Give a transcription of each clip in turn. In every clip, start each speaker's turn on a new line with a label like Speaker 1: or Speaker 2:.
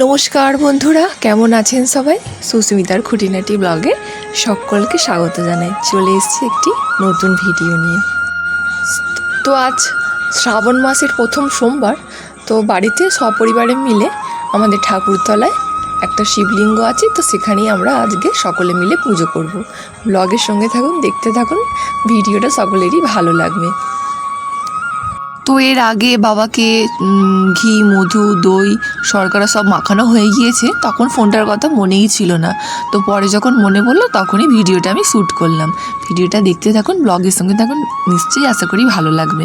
Speaker 1: নমস্কার বন্ধুরা, কেমন আছেন সবাই? সুস্মিতার খুঁটিনাটি ব্লগে সকলকে স্বাগত জানাই। চলে এসেছি একটি নতুন ভিডিও নিয়ে। তো আজ শ্রাবণ মাসের প্রথম সোমবার, তো বাড়িতে সপরিবারে মিলে আমাদের ঠাকুরতলায় একটা শিবলিঙ্গ আছে, তো সেখানেই আমরা আজকে সকলে মিলে পুজো করব। ব্লগের সঙ্গে থাকুন, দেখতে থাকুন, ভিডিওটা সকলেরই ভালো লাগবে। তো এর আগে বাবাকে ঘি, মধু, দই, শর্করা সব মাখানো হয়ে গিয়েছে, তখন ফোনটার কথা মনেই ছিল না। তো পরে যখন মনে পড়ল, তখনই ভিডিওটা আমি শ্যুট করলাম। ভিডিওটা দেখতে থাকুন, ব্লগের সঙ্গে থাকুন, নিশ্চয়ই আশা করি ভালো লাগবে।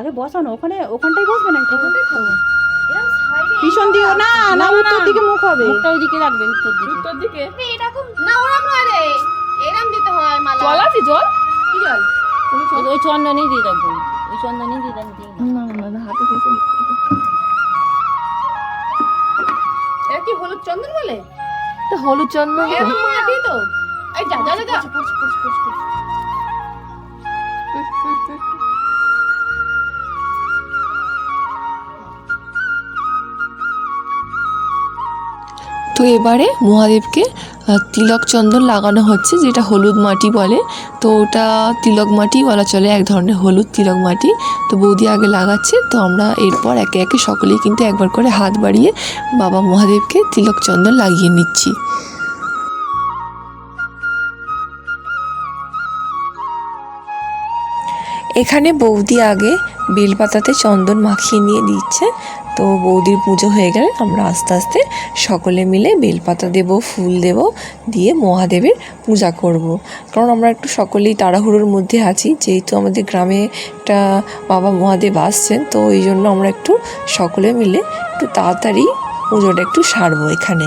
Speaker 2: আগে বসানো ওখানে ওখানটাই বসবে না পিছন দিকে না না উত্তর দিকে মুখ হবে।
Speaker 3: মুখটা ওইদিকে রাখবে উত্তর দিকে। উত্তর দিকে? এরকম না ওরকম নয় রে। এরকম দিতে হয় মালা। জল আছে জল? কি জল?
Speaker 4: ওই- চন্দনই দিয়ে রাখবেন ওই চন্দনই দিয়ে দিন
Speaker 1: না। না না হাতে ফেসে
Speaker 3: এটা কি হলুদ চন্দন বলে?
Speaker 1: তো হলুদ চন্দন
Speaker 3: এটা তো মাটি তো। এই যা যা যা
Speaker 1: তো এবারে মহাদেবকে তিলক চন্দন লাগানো হচ্ছে, যেটা হলুদ মাটি বলে। তো ওটা তিলক মাটি বলা চলে, এক ধরনের হলুদ তিলক মাটি। তো বৌদি আগে লাগাচ্ছে, তো আমরা এরপর একে একে সকলেই কিন্তু একবার করে হাত বাড়িয়ে বাবা মহাদেবকে তিলক চন্দন লাগিয়ে নিচ্ছি। এখানে বৌদি আগে বেলপাতাতে চন্দন মাখিয়ে নিয়ে দিচ্ছে। তো বৌদির পুজো হয়ে গেলে আমরা আস্তে আস্তে সকলে মিলে বেলপাতা দেব, ফুল দেব, দিয়ে মহাদেবের পূজা করব। কারণ আমরা একটু সকলেই তাড়াহুড়োর মধ্যে আছি, যেহেতু আমাদের গ্রামে একটা বাবা মহাদেব আসছেন, তো এই জন্য আমরা একটু সকলে মিলে একটু তাড়াতাড়ি পুজোটা একটু সারবো এখানে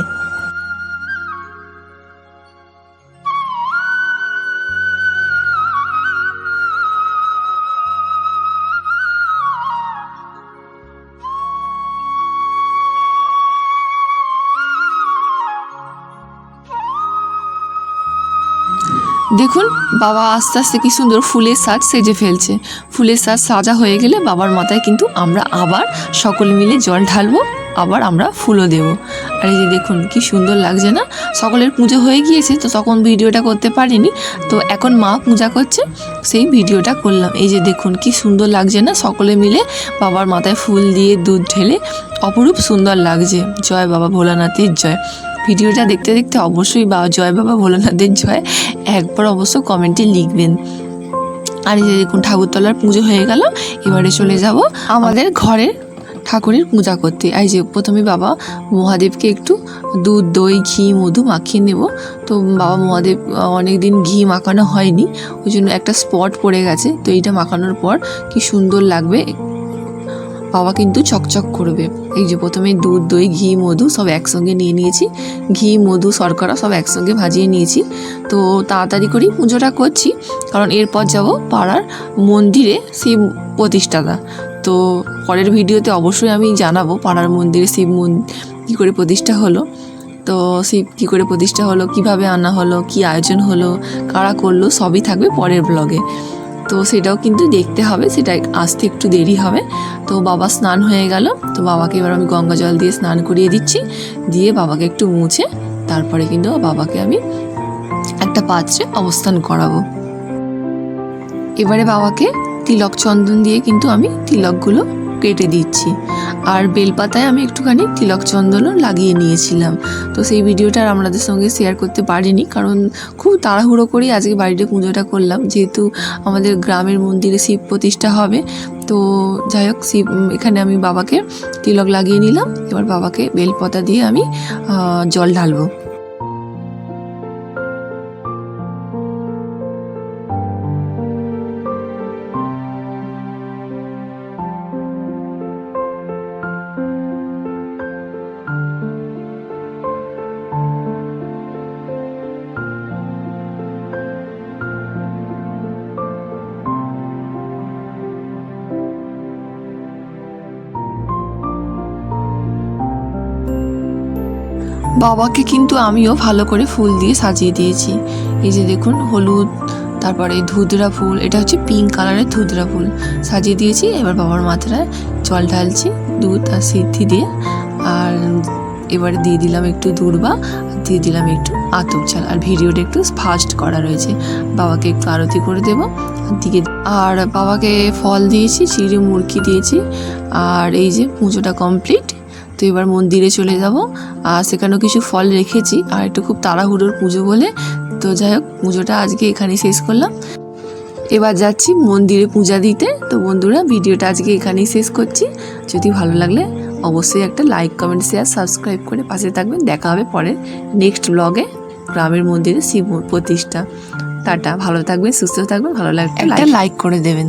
Speaker 1: দেখুন, বাবা আস্তে আস্তে কি সুন্দর ফুলের সাজ সেজে ফেলছে। ফুলের সাজ সাজা হয়ে গেলে বাবার মাথায় কিন্তু আমরা আবার সকলে মিলে জল ঢালবো, আবার আমরা ফুলও দেব। আর এই যে দেখুন, কি সুন্দর লাগছে না? সকলের পুজো হয়ে গিয়েছে, তো তখন ভিডিওটা করতে পারিনি। তো এখন মা পূজা করছে, সেই ভিডিওটা করলাম। এই যে দেখুন, কি সুন্দর লাগছে না? সকলে মিলে বাবার মাথায় ফুল দিয়ে দুধ ঢেলে অপরূপ সুন্দর লাগছে। জয় বাবা ভোলানাথের জয়। ভিডিওটা দেখতে দেখতে অবশ্যই বা জয় বাবা ভোলানাথের জয়, একবার অবশ্য কমেন্টে লিখবেন। আর এই যে দেখুন, ঠাকুরতলার পুজো হয়ে গেল, এবারে চলে যাব আমাদের ঘরের ঠাকুরের পূজা করতে। এই যে প্রথমে বাবা মহাদেবকে একটু দুধ, দই, ঘি, মধু মাখিয়ে নেব। তো বাবা মহাদেব অনেক দিন ঘি মাখানো হয়নি, ওই জন্য একটা স্পট পড়ে গেছে। তো এইটা মাখানোর পর কি সুন্দর লাগবে বাবা কিন্তু চকচক করবে। এই যে প্রথমে দুধ, দই, ঘি, মধু সব একসঙ্গে নিয়ে নিয়েছি। ঘি, মধু, শর্করা সব একসঙ্গে ভাজিয়ে নিয়েছি। তো তাড়াতাড়ি করেই পুজোটা করছি। কারণ এরপর যাব পাড়ার মন্দিরে শিব প্রতিষ্ঠাতা। তো পরের ভিডিওতে অবশ্যই আমি জানাব পাড়ার মন্দিরে শিব কী করে প্রতিষ্ঠা হলো। তো শিব কী করে প্রতিষ্ঠা হলো, কীভাবে আনা হলো, কি আয়োজন হলো, কারা করল, সবই থাকবে পরের ব্লগে তো সেটাও কিন্তু দেখতে হবে, সেটা আসতে একটু দেরি হবে। তো বাবা স্নান হয়ে গেল, তো বাবাকে এবার আমি গঙ্গা জল দিয়ে স্নান করিয়ে দিচ্ছি, দিয়ে বাবাকে একটু মুছে, তারপরে কিন্তু বাবাকে আমি একটা পাত্রে অবস্থান করাবো। এবারে বাবাকে তিলক চন্দন দিয়ে কিন্তু আমি তিলকগুলো কেটে দিচ্ছি। আর বেলপাতায় আমি একটুখানি তিলক চন্দনও লাগিয়ে নিয়েছিলাম। তো সেই ভিডিওটা আর আমাদের সঙ্গে শেয়ার করতে পারিনি, কারণ খুব তাড়াহুড়ো করেই আজকে বাড়িতে পুজোটা করলাম। যেহেতু আমাদের গ্রামের মন্দিরে শিব প্রতিষ্ঠা হবে, তো যাই হোক শিব এখানে আমি বাবাকে তিলক লাগিয়ে নিলাম। এবার বাবাকে বেলপাতা দিয়ে আমি জল ঢালবো। বাবাকে কিন্তু আমিও ভালো করে ফুল দিয়ে সাজিয়ে দিয়েছি। এই যে দেখুন, হলুদ, তারপরে ধুদরা ফুল, এটা হচ্ছে পিঙ্ক কালারের ধুদরা ফুল। সাজিয়ে দিয়েছি, এবার বাবার মাথায় জল ঢালছি, দুধ আর সিদ্ধি দিয়ে। আর এবারে দিয়ে দিলাম একটু দুর্বা দিয়ে দিলাম একটু আতপ চাল। আর ভিডিওটা একটু ফাস্ট করা রয়েছে। বাবাকে একটু আরতি করে দেব দিকে আর বাবাকে ফল দিয়েছি, চিড়ি মুরকি দিয়েছি। আর এই যে পুজোটা কমপ্লিট তো এবার মন্দিরে চলে যাব। আর সেখানেও কিছু ফল রেখেছি। আর একটু খুব তাড়াহুড়োর পুজো বলে। তো যাই হোক পুজোটা আজকে এখানেই শেষ করলাম। এবার যাচ্ছি মন্দিরে পূজা দিতে। তো বন্ধুরা ভিডিওটা আজকে এখানেই শেষ করছি। যদি ভালো লাগলে অবশ্যই একটা লাইক কমেন্ট শেয়ার সাবস্ক্রাইব করে পাশে থাকবেন। দেখা হবে পরের নেক্সট ব্লগে গ্রামের মন্দিরে শিব প্রতিষ্ঠা। টাটা ভালো থাকবেন সুস্থ থাকবেন ভালো লাগবে একটা লাইক করে দেবেন।